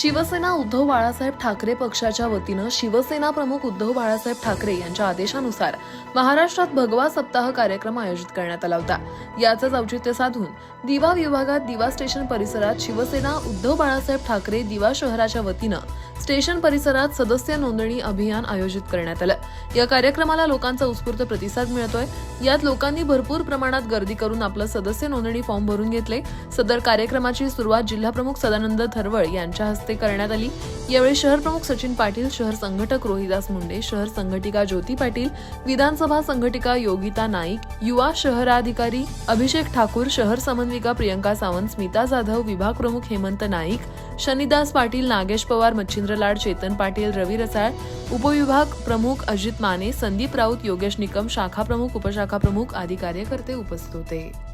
शिवसेना उद्धव बाळासाहेब ठाकरे पक्षाच्या वतीनं शिवसेना प्रमुख उद्धव बाळासाहेब ठाकरे यांच्या आदेशानुसार महाराष्ट्रात भगवा सप्ताह कार्यक्रम आयोजित करण्यात आला होता. याचंच औचित्य साधून दिवा विभागात दिवा स्टेशन परिसरात शिवसेना उद्धव बाळासाहेब ठाकरे दिवा शहराच्या वतीनं स्टेशन परिसरात सदस्य नोंदणी अभियान आयोजित करण्यात आलं. या कार्यक्रमाला लोकांचा उत्स्फूर्त प्रतिसाद मिळतोय. यात लोकांनी भरपूर प्रमाणात गर्दी करून आपलं सदस्य नोंदणी फॉर्म भरून घेतले. सदर कार्यक्रमाची सुरुवात जिल्हाप्रमुख सदानंद थरवळ यांच्या हस्ते करण्यात आली. यावेळी शहर प्रमुख सचिन पाटील शहर संघटक रोहिदास मुंडे शहर संघटिका ज्योती पाटील विधानसभा संघटिका योगिता नाईक युवा शहराधिकारी अभिषेक ठाकूर शहर समन्विका प्रियंका सावंत स्मिता जाधव विभाग प्रमुख हेमंत नाईक शनिदास पाटील नागेश पवार मच्छिंद्र लाड चेतन पाटील रवी रसाळ उपविभाग प्रमुख अजित माने संदीप राऊत योगेश निकम शाखा प्रमुख उपशाखा प्रमुख आदी कार्यकर्ते उपस्थित होते.